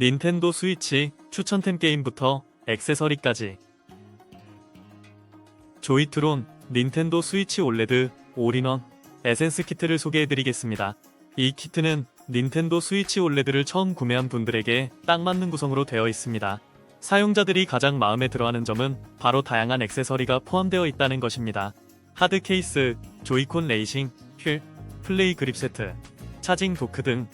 닌텐도 스위치 추천템 게임부터 액세서리까지 조이트론 닌텐도 스위치 올레드 올인원 에센스 키트를 소개해드리겠습니다. 이 키트는 닌텐도 스위치 올레드를 처음 구매한 분들에게 딱 맞는 구성으로 되어 있습니다. 사용자들이 가장 마음에 들어하는 점은 바로 다양한 액세서리가 포함되어 있다는 것입니다. 하드 케이스, 조이콘 레이싱, 휠, 플레이 그립 세트, 차징 도크 등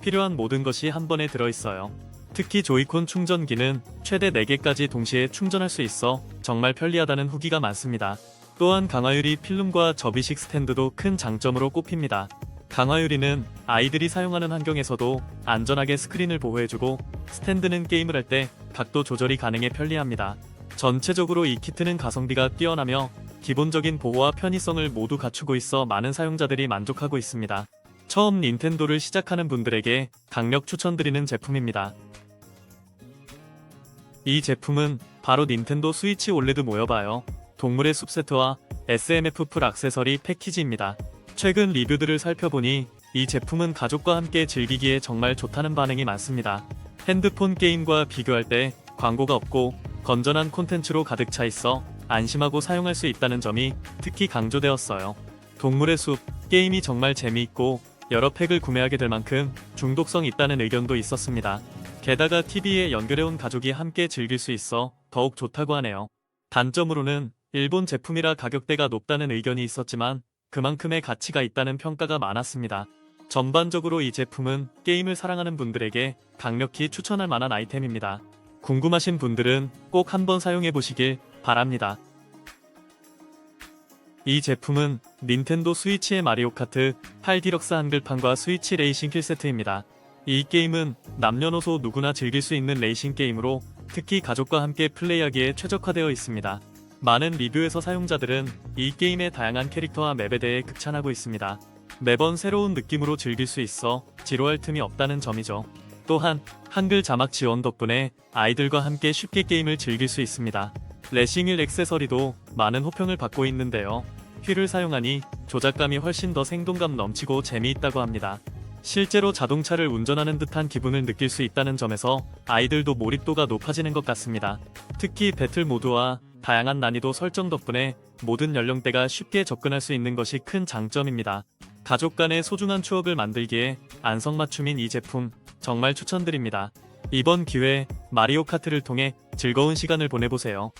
필요한 모든 것이 한 번에 들어있어요. 특히 조이콘 충전기는 최대 4개까지 동시에 충전할 수 있어 정말 편리하다는 후기가 많습니다. 또한 강화유리 필름과 접이식 스탠드도 큰 장점으로 꼽힙니다. 강화유리는 아이들이 사용하는 환경에서도 안전하게 스크린을 보호해주고 스탠드는 게임을 할 때 각도 조절이 가능해 편리합니다. 전체적으로 이 키트는 가성비가 뛰어나며 기본적인 보호와 편의성을 모두 갖추고 있어 많은 사용자들이 만족하고 있습니다. 처음 닌텐도를 시작하는 분들에게 강력 추천드리는 제품입니다. 이 제품은 바로 닌텐도 스위치 올레드 모여봐요. 동물의 숲 세트와 SMF 풀 악세서리 패키지입니다. 최근 리뷰들을 살펴보니 이 제품은 가족과 함께 즐기기에 정말 좋다는 반응이 많습니다. 핸드폰 게임과 비교할 때 광고가 없고 건전한 콘텐츠로 가득 차 있어 안심하고 사용할 수 있다는 점이 특히 강조되었어요. 동물의 숲 게임이 정말 재미있고 여러 팩을 구매하게 될 만큼 중독성 있다는 의견도 있었습니다. 게다가 TV에 연결해온 가족이 함께 즐길 수 있어 더욱 좋다고 하네요. 단점으로는 일본 제품이라 가격대가 높다는 의견이 있었지만 그만큼의 가치가 있다는 평가가 많았습니다. 전반적으로 이 제품은 게임을 사랑하는 분들에게 강력히 추천할 만한 아이템입니다. 궁금하신 분들은 꼭 한번 사용해 보시길 바랍니다. 이 제품은 닌텐도 스위치의 마리오 카트 8 디럭스 한글판과 스위치 레이싱 킬 세트입니다. 이 게임은 남녀노소 누구나 즐길 수 있는 레이싱 게임으로 특히 가족과 함께 플레이하기에 최적화되어 있습니다. 많은 리뷰에서 사용자들은 이 게임의 다양한 캐릭터와 맵에 대해 극찬하고 있습니다. 매번 새로운 느낌으로 즐길 수 있어 지루할 틈이 없다는 점이죠. 또한 한글 자막 지원 덕분에 아이들과 함께 쉽게 게임을 즐길 수 있습니다. 레싱일 액세서리도 많은 호평을 받고 있는데요. 휠을 사용하니 조작감이 훨씬 더 생동감 넘치고 재미있다고 합니다. 실제로 자동차를 운전하는 듯한 기분을 느낄 수 있다는 점에서 아이들도 몰입도가 높아지는 것 같습니다. 특히 배틀 모드와 다양한 난이도 설정 덕분에 모든 연령대가 쉽게 접근할 수 있는 것이 큰 장점입니다. 가족 간의 소중한 추억을 만들기에 안성맞춤인 이 제품 정말 추천드립니다. 이번 기회에 마리오 카트를 통해 즐거운 시간을 보내보세요.